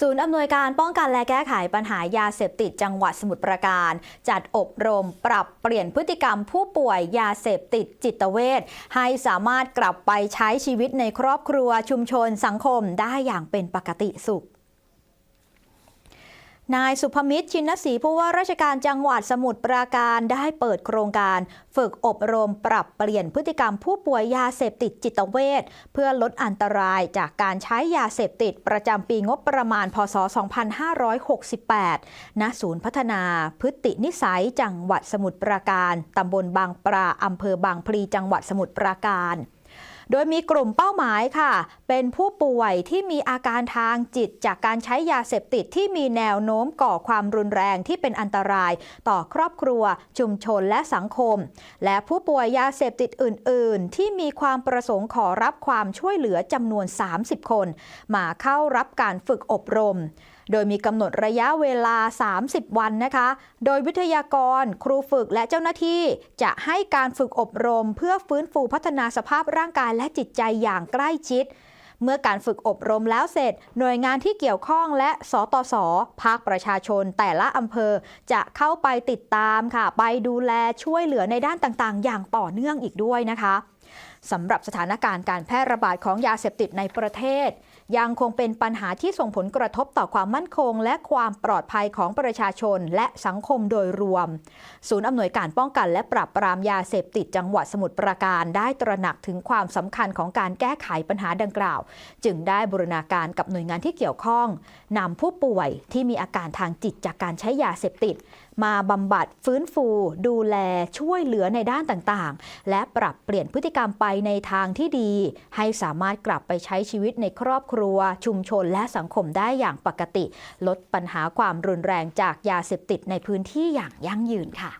ศูนย์อำนวยการป้องกันและแก้ไขปัญหายาเสพติดจังหวัดสมุทรปราการ จัดอบรมปรับเปลี่ยนพฤติกรรมผู้ป่วยยาเสพติดจิตเวชให้สามารถกลับไปใช้ชีวิตในครอบครัวชุมชนสังคมได้อย่างเป็นปกติสุข นายสุภมิตรชินศรีผู้ว่าราชการจังหวัดสมุทรปราการได้เปิดโครงการ ฝึกอบรมปรับเปลี่ยนพฤติกรรมผู้ป่วยยาเสพติดจิตเวชเพื่อลดอันตรายจากการใช้ยาเสพติดประจำปีงบประมาณ พศ 2568 ณ ศูนย์พัฒนาพฤตินิสัยจังหวัดสมุทรปราการ ตำบลบางปราอำเภอบางพลีจังหวัดสมุทรปราการ โดยมีกลุ่มเป้าหมายค่ะ เป็นผู้ป่วยที่มีอาการทางจิตจากการใช้ยาเสพติดที่มีแนวโน้มก่อความรุนแรงที่เป็นอันตราย ต่อครอบครัว ชุมชนและสังคม และผู้ป่วยยาเสพติดอื่น ๆ ที่มีความประสงค์ขอรับความช่วยเหลือจำนวน 30 คน มาเข้ารับการฝึกอบรม โดยมีกำหนดระยะเวลา 30 วันนะคะ โดยวิทยากร ครูฝึกและเจ้าหน้าที่ จะให้การฝึกอบรม เพื่อฟื้นฟูพัฒนาสภาพร่างกายและจิตใจอย่างใกล้ชิด เมื่อการฝึกอบรมแล้วเสร็จ หน่วยงานที่เกี่ยวข้องและสตส ภาคประชาชนแต่ละอำเภอจะเข้าไปติดตามค่ะ ไปดูแลช่วยเหลือในด้านต่างๆ อย่างต่อเนื่องอีกด้วยนะคะสำหรับสถานการณ์การแพร่ระบาดของยาเสพติดในประเทศ ยังคงเป็นปัญหาที่ส่งผลกระทบต่อความมั่นคง และความปลอดภัยของประชาชนและสังคมโดยรวม ศูนย์อำนวยการป้องกันและปราบปรามยาเสพติดจังหวัดสมุทรปราการได้ตระหนักถึงความสำคัญของการแก้ไขปัญหาดังกล่าวจึงได้บูรณาการกับหน่วยงานที่เกี่ยวข้องนำผู้ป่วยที่มีอาการทางจิตจากการใช้ยาเสพติด มาบำบัดฟื้นฟู ดูแลช่วยเหลือในด้านต่างๆ และปรับเปลี่ยนพฤติกรรมไปในทางที่ดี ให้สามารถกลับไปใช้ชีวิตในครอบครัว ชุมชนและสังคมได้อย่างปกติ ลดปัญหาความรุนแรงจากยาเสพติดในพื้นที่อย่างยั่งยืนค่ะ